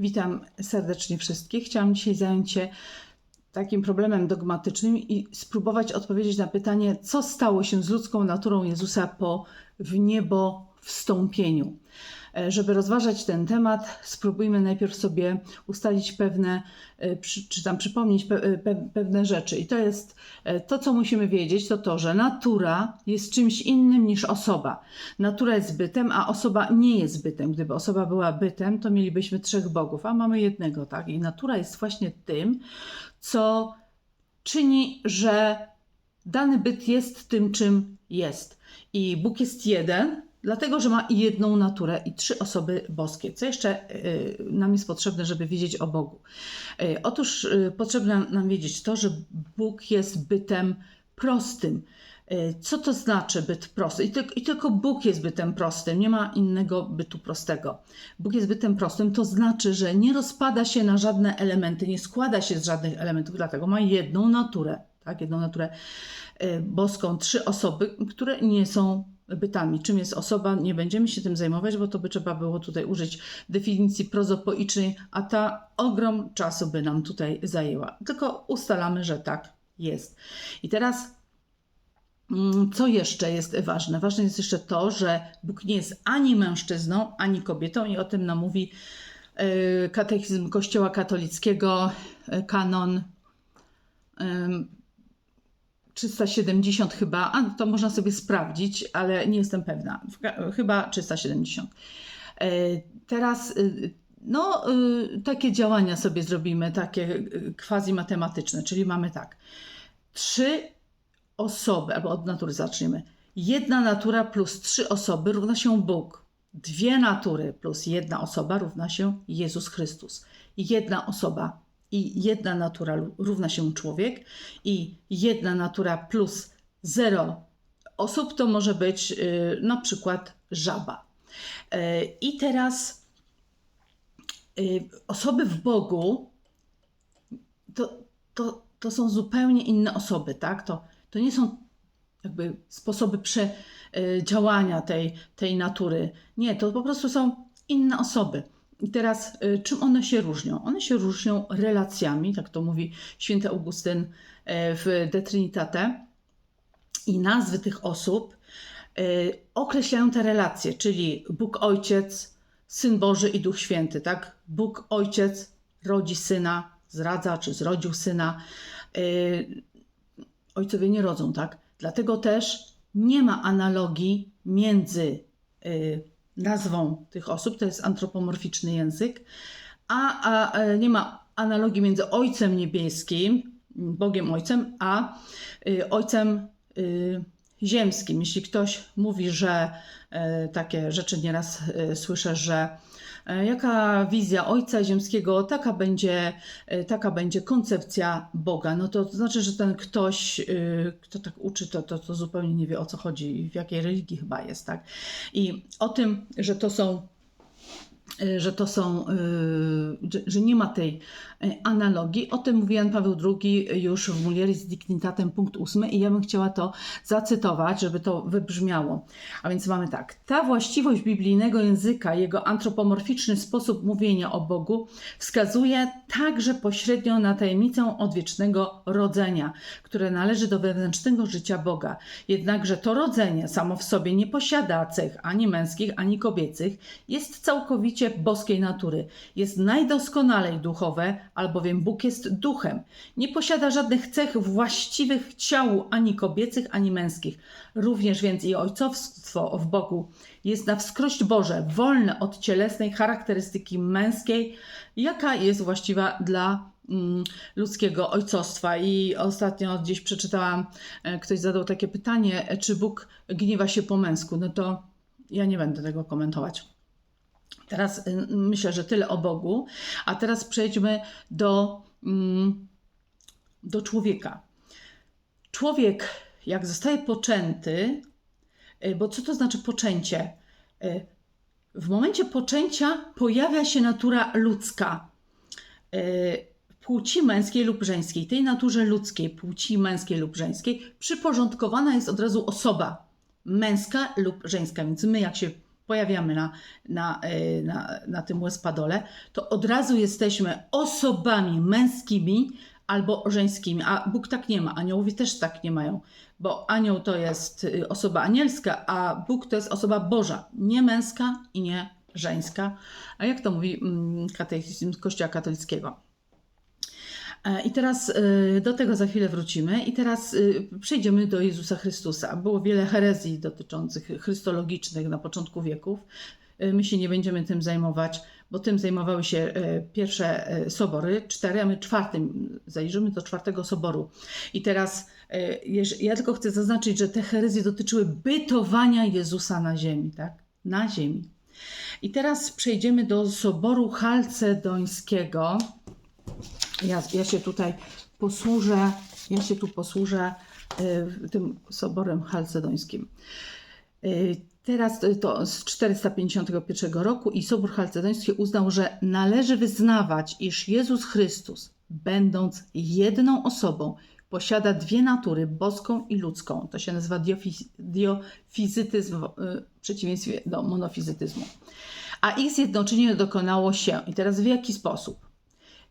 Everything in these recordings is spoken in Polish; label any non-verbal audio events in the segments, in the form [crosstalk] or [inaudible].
Witam serdecznie wszystkich. Chciałam dzisiaj zająć się takim problemem dogmatycznym i spróbować odpowiedzieć na pytanie, co stało się z ludzką naturą Jezusa po w niebo wstąpieniu. E, Żeby rozważać ten temat, spróbujmy najpierw sobie ustalić pewne, e, czy tam przypomnieć e, pe- pewne rzeczy. I to jest to, co musimy wiedzieć, to to, że natura jest czymś innym niż osoba. Natura jest bytem, a osoba nie jest bytem. Gdyby osoba była bytem, to mielibyśmy trzech bogów, a mamy jednego, tak? I natura jest właśnie tym, co czyni, że dany byt jest tym, czym jest. I Bóg jest jeden, dlatego że ma jedną naturę i trzy osoby boskie. Co jeszcze y, nam jest potrzebne, żeby wiedzieć o Bogu? Y, Otóż y, potrzebne nam wiedzieć to, że Bóg jest bytem prostym. Co to znaczy byt prosty? I tylko, I tylko Bóg jest bytem prostym, nie ma innego bytu prostego. Bóg jest bytem prostym, to znaczy, że nie rozpada się na żadne elementy, nie składa się z żadnych elementów, dlatego ma jedną naturę, tak? Jedną naturę boską, trzy osoby, które nie są bytami. Czym jest osoba? Nie będziemy się tym zajmować, bo to by trzeba było tutaj użyć definicji prozopoicznej, a ta ogrom czasu by nam tutaj zajęła. Tylko ustalamy, że tak jest. I teraz Mm, Co jeszcze jest ważne? Ważne jest jeszcze to, że Bóg nie jest ani mężczyzną, ani kobietą, i o tym nam mówi e, katechizm Kościoła katolickiego, e, kanon 370 chyba, a to można sobie sprawdzić, ale nie jestem pewna. Chyba 370. E, Teraz y, no, y, takie działania sobie zrobimy, takie y, quasi matematyczne, czyli mamy tak. Trzy osoby, albo od natury zaczniemy. Jedna natura plus trzy osoby równa się Bóg. Dwie natury plus jedna osoba równa się Jezus Chrystus. Jedna osoba i jedna natura równa się człowiek i jedna natura plus zero osób to może być y, na przykład żaba. Y, I teraz y, osoby w Bogu to, to, to są zupełnie inne osoby, tak? To, to nie są jakby sposoby prze, y, działania tej, tej natury. Nie, to po prostu są inne osoby. I teraz y, czym one się różnią? One się różnią relacjami, tak to mówi święty Augustyn y, w De Trinitate. I nazwy tych osób y, określają te relacje, czyli Bóg Ojciec, Syn Boży i Duch Święty, tak? Bóg Ojciec rodzi syna, zradza czy zrodził syna. Y, ojcowie nie rodzą, tak? Dlatego też nie ma analogii między nazwą tych osób, to jest antropomorficzny język, a, a e, nie ma analogii między Ojcem Niebieskim, Bogiem Ojcem, a y, Ojcem y, Ziemskim. Jeśli ktoś mówi, że e, takie rzeczy nieraz e, słyszę, że jaka wizja Ojca Ziemskiego, taka będzie, e, taka będzie koncepcja Boga. No to znaczy, że ten ktoś, y, kto tak uczy, to, to, to zupełnie nie wie o co chodzi w jakiej religii chyba jest, tak? I o tym, że to są że to są, y, że- nie ma tej y, analogii. O tym mówi Jan Paweł II już w Mulieris Dignitatem punkt 8 i ja bym chciała to zacytować, żeby to wybrzmiało. A więc mamy tak. Ta właściwość biblijnego języka, jego antropomorficzny sposób mówienia o Bogu wskazuje także pośrednio na tajemnicę odwiecznego rodzenia, które należy do wewnętrznego życia Boga. Jednakże to rodzenie samo w sobie nie posiada cech ani męskich, ani kobiecych, jest całkowicie boskiej natury. Jest najdoskonalej duchowe, albowiem Bóg jest duchem. Nie posiada żadnych cech właściwych ciału ani kobiecych, ani męskich. Również więc i ojcowstwo w Bogu jest na wskrość Boże, wolne od cielesnej charakterystyki męskiej, jaka jest właściwa dla mm, ludzkiego ojcostwa. I ostatnio gdzieś przeczytałam, e, ktoś zadał takie pytanie, e, czy Bóg gniewa się po męsku. No to ja nie będę tego komentować. Teraz y, myślę, że tyle o Bogu, a teraz przejdźmy do, mm, do człowieka. Człowiek, jak zostaje poczęty, y, bo co to znaczy poczęcie? Y, W momencie poczęcia pojawia się natura ludzka płci męskiej lub żeńskiej. Tej naturze ludzkiej, płci męskiej lub żeńskiej, przyporządkowana jest od razu osoba męska lub żeńska. Więc my, jak się pojawiamy na, na, y, na, na tym łespadole, to od razu jesteśmy osobami męskimi albo żeńskimi. A Bóg tak nie ma, aniołowie też tak nie mają, bo anioł to jest y, osoba anielska, a Bóg to jest osoba Boża, nie męska i nie żeńska. A jak to mówi mm, katechizm Kościoła katolickiego? E, I teraz y, do tego za chwilę wrócimy. I teraz y, przejdziemy do Jezusa Chrystusa. Było wiele herezji dotyczących chrystologicznych na początku wieków. My się nie będziemy tym zajmować, bo tym zajmowały się e, pierwsze e, sobory, cztery, a my czwartym zajrzymy do czwartego soboru. I teraz e, ja tylko chcę zaznaczyć, że te herezje dotyczyły bytowania Jezusa na ziemi, tak? Na ziemi. I teraz przejdziemy do soboru chalcedońskiego. Ja, ja się tutaj posłużę, ja się tu posłużę y, tym soborem chalcedońskim. Y, Teraz to z 451 roku i Sobór Chalcedoński uznał, że należy wyznawać, iż Jezus Chrystus, będąc jedną osobą, posiada dwie natury, boską i ludzką. To się nazywa diofi- diofizytyzm, y, w przeciwieństwie do monofizytyzmu. A ich zjednoczenie dokonało się. I teraz w jaki sposób?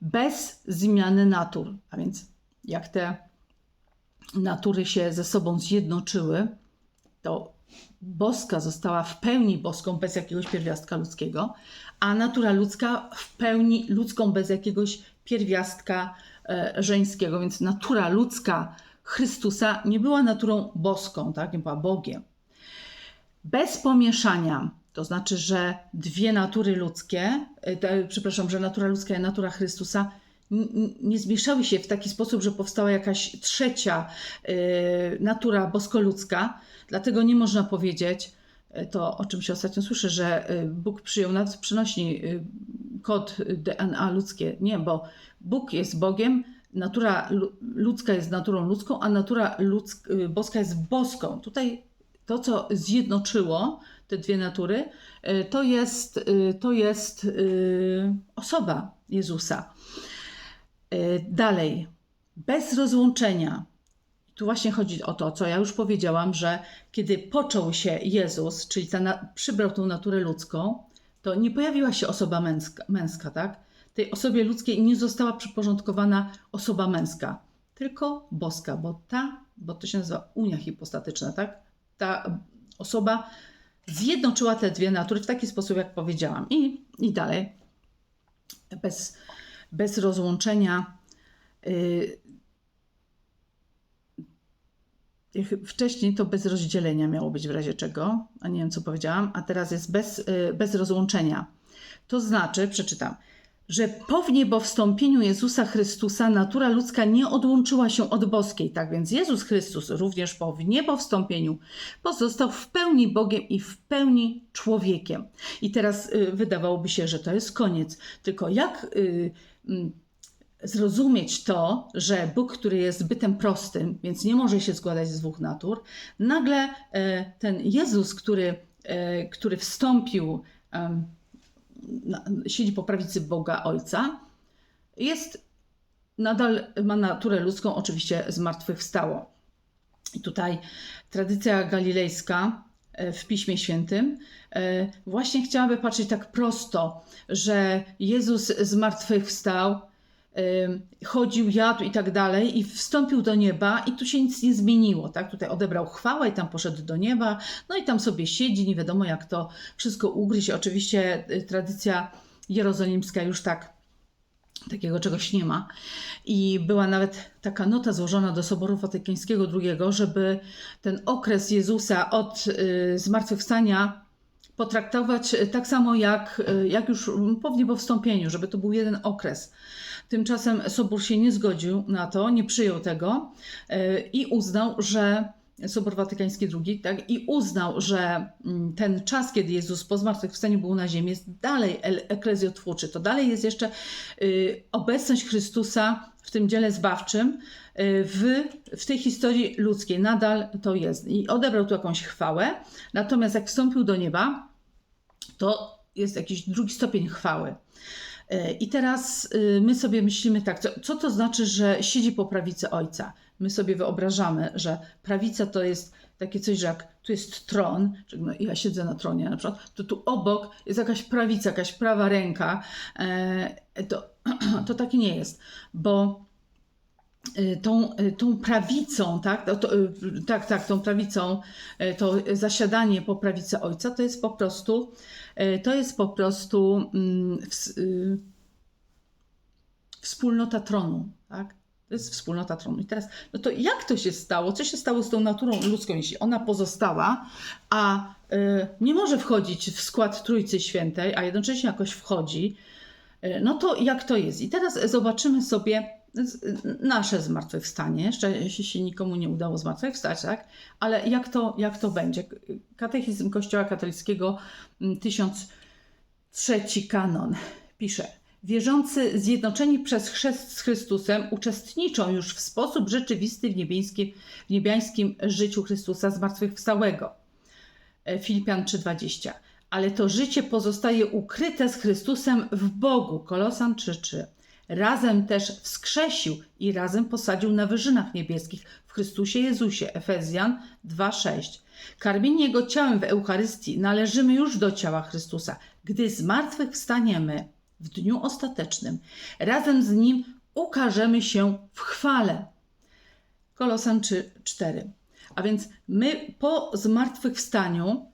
Bez zmiany natur. A więc jak te natury się ze sobą zjednoczyły, to boska została w pełni boską bez jakiegoś pierwiastka ludzkiego, a natura ludzka w pełni ludzką bez jakiegoś pierwiastka e, żeńskiego. Więc natura ludzka Chrystusa nie była naturą boską, tak? nie była Bogiem. Bez pomieszania, to znaczy, że dwie natury ludzkie, e, te, przepraszam, że natura ludzka i natura Chrystusa nie zmieszały się w taki sposób, że powstała jakaś trzecia e, natura boskoludzka. Dlatego nie można powiedzieć, e, to o czym się ostatnio słyszy, że Bóg przyjął nad przynosi e, kod DNA ludzkie. Nie, bo Bóg jest Bogiem, natura lu- ludzka jest naturą ludzką, a natura boska jest boską. Tutaj to, co zjednoczyło te dwie natury, e, to jest, e, to jest e, osoba Jezusa. Dalej, bez rozłączenia. Tu właśnie chodzi o to, co ja już powiedziałam, że kiedy począł się Jezus, czyli ta przybrał tą naturę ludzką, to nie pojawiła się osoba męska, męska, tak? Tej osobie ludzkiej nie została przyporządkowana osoba męska, tylko boska, bo ta, bo to się nazywa unia hipostatyczna, tak? Ta osoba zjednoczyła te dwie natury w taki sposób, jak powiedziałam. I, i dalej, bez, bez rozłączenia. Jak Wcześniej to bez rozdzielenia miało być w razie czego, a nie wiem co powiedziałam, a teraz jest bez, y, bez rozłączenia. To znaczy, przeczytam, że po wniebowstąpieniu Jezusa Chrystusa natura ludzka nie odłączyła się od boskiej. Tak więc Jezus Chrystus również po wniebowstąpieniu pozostał w pełni Bogiem i w pełni człowiekiem. I teraz y, wydawałoby się, że to jest koniec. Tylko jak y, mm, zrozumieć to, że Bóg, który jest bytem prostym, więc nie może się składać z dwóch natur, nagle e, ten Jezus, który, e, który wstąpił, siedzi po prawicy Boga Ojca, jest nadal ma naturę ludzką, oczywiście zmartwychwstało. I tutaj tradycja galilejska e, w Piśmie Świętym e, właśnie chciałaby patrzeć tak prosto, że Jezus zmartwychwstał, chodził, jadł i tak dalej i wstąpił do nieba i tu się nic nie zmieniło, tak? Tutaj odebrał chwałę i tam poszedł do nieba, no i tam sobie siedzi, nie wiadomo jak to wszystko ugryźć. Oczywiście y, tradycja jerozolimska już tak takiego czegoś nie ma. I była nawet taka nota złożona do Soboru Watykańskiego II, żeby ten okres Jezusa od y, zmartwychwstania potraktować tak samo jak, y, jak już po wniebowstąpieniu, żeby to był jeden okres. Tymczasem Sobór się nie zgodził na to, nie przyjął tego y, i uznał, że Sobór Watykański II, tak, i uznał, że mm, ten czas, kiedy Jezus po zmartwychwstaniu był na ziemi, jest dalej eklezjotwórczy. To dalej jest jeszcze y, obecność Chrystusa w tym dziele zbawczym y, w, w tej historii ludzkiej. Nadal to jest. I odebrał tu jakąś chwałę. Natomiast jak wstąpił do nieba, to jest jakiś drugi stopień chwały. E, I teraz y, my sobie myślimy tak, co, co to znaczy, że siedzi po prawicy Ojca? My sobie wyobrażamy, że prawica to jest takie coś, że jak tu jest tron, no, ja siedzę na tronie na przykład, to tu obok jest jakaś prawica, jakaś prawa ręka, e, to, [clears throat] to tak nie jest, bo tą, y, tą prawicą, tak, to, to, y, tak, tak, tą prawicą, y, to zasiadanie po prawicy ojca, to jest po prostu, y, to jest po prostu mm, ws- y, wspólnota tronu, tak? To jest wspólnota tronu. I teraz, no to jak to się stało? Co się stało z tą naturą ludzką, jeśli ona pozostała, a y, nie może wchodzić w skład Trójcy Świętej, a jednocześnie jakoś wchodzi? Y, no to jak to jest? I teraz zobaczymy sobie nasze zmartwychwstanie. Jeszcze się nikomu nie udało zmartwychwstać, tak? Ale jak to, jak to będzie? Katechizm Kościoła Katolickiego, mm, 1003 kanon, pisze. Wierzący zjednoczeni przez chrzest z Chrystusem uczestniczą już w sposób rzeczywisty w niebiańskim, w niebiańskim życiu Chrystusa zmartwychwstałego. E, Filipian 3:20. Ale to życie pozostaje ukryte z Chrystusem w Bogu. Kolosan 3:3. Razem też wskrzesił i razem posadził na wyżynach niebieskich w Chrystusie Jezusie. Efezjan 2:6. Karmieni Jego ciałem w Eucharystii należymy już do ciała Chrystusa. Gdy z martwych wstaniemy w dniu ostatecznym, razem z Nim ukażemy się w chwale. Kolosan 3:4. A więc my po zmartwychwstaniu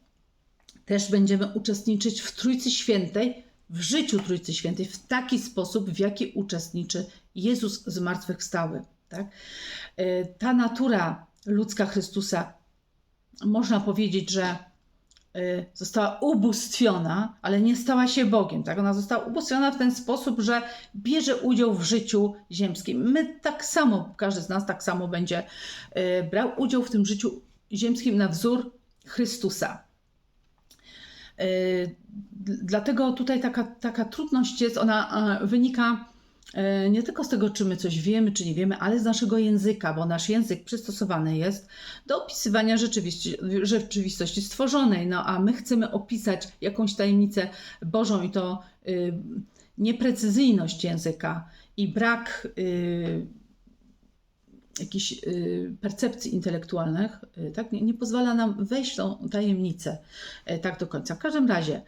też będziemy uczestniczyć w Trójcy Świętej, w życiu Trójcy Świętej, w taki sposób, w jaki uczestniczy Jezus zmartwychwstały. Tak? E, Ta natura ludzka Chrystusa, można powiedzieć, że e, została ubóstwiona, ale nie stała się Bogiem. Tak? Ona została ubóstwiona w ten sposób, że bierze udział w życiu ziemskim. My tak samo, każdy z nas tak samo będzie e, brał udział w tym życiu ziemskim na wzór Chrystusa. Yy, Dlatego tutaj taka, taka trudność jest, ona wynika e, nie tylko z tego, czy my coś wiemy, czy nie wiemy, ale z naszego języka, bo nasz język przystosowany jest do opisywania rzeczywistości, rzeczywistości stworzonej. No a my chcemy opisać jakąś tajemnicę Bożą i to y, nieprecyzyjność języka i brak y, jakichś y, percepcji intelektualnych, y, tak, nie, nie pozwala nam wejść tą tajemnicę y, tak do końca. W każdym razie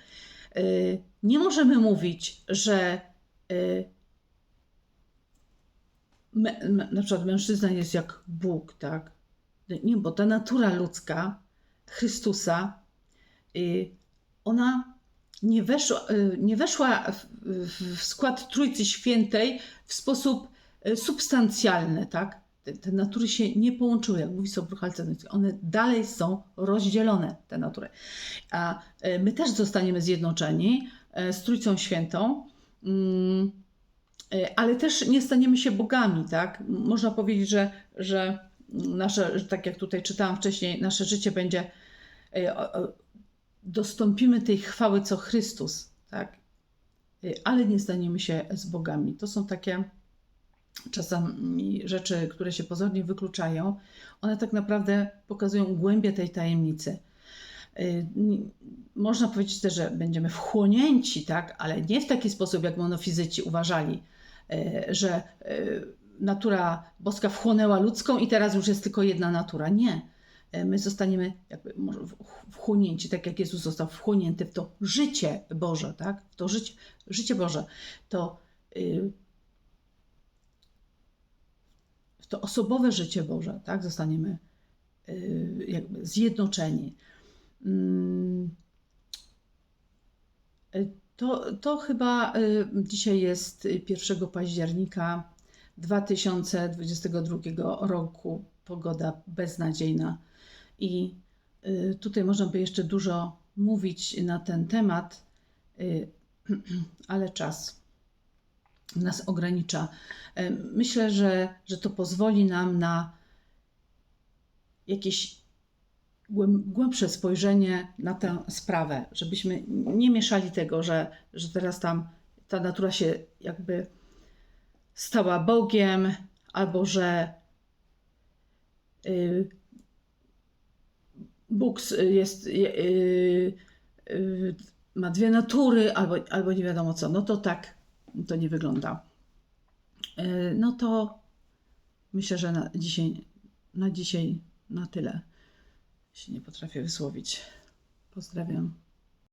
nie możemy mówić, że na przykład mężczyzna jest jak Bóg, tak? Nie, bo ta natura ludzka Chrystusa, ona nie weszła, nie weszła w, skład Trójcy Świętej w sposób substancjalny, tak? Te, te natury się nie połączyły, jak mówi Sobór Chalcedoński. One dalej są rozdzielone, te natury. A y, my też zostaniemy zjednoczeni y, z Trójcą Świętą, mm, y, ale też nie staniemy się bogami, tak? Można powiedzieć, że, że nasze, tak jak tutaj czytałam wcześniej, nasze życie będzie dostąpimy tej chwały, co Chrystus, tak? Ale nie staniemy się z bogami. To są takie czasami rzeczy, które się pozornie wykluczają. One tak naprawdę pokazują głębię tej tajemnicy. Y, Można powiedzieć też, że będziemy wchłonięci, tak? Ale nie w taki sposób, jak monofizyci uważali, y, że y, natura boska wchłonęła ludzką i teraz już jest tylko jedna natura. Nie my zostaniemy jakby wchłonięci, tak jak Jezus został wchłonięty w to życie Boże, tak? W to życie, życie Boże, to y, to osobowe życie Boże, tak? Zostaniemy y, jakby zjednoczeni. Mm, To, to chyba y, dzisiaj jest y, 1 października 2022 roku. Pogoda beznadziejna. I y, tutaj można by jeszcze dużo mówić na ten temat, [clears throat] ale czas nas ogranicza. Y, Myślę, że, że to pozwoli nam na jakieś głęb- głębsze spojrzenie na tę sprawę, żebyśmy nie mieszali tego, że, że teraz tam ta natura się jakby stała Bogiem, albo że y, Bóg jest, y, y, ma dwie natury, albo, albo nie wiadomo co. No to tak to nie wygląda. Y, No to myślę, że na dzisiaj, na dzisiaj na tyle. Się nie potrafię wysłowić. Pozdrawiam.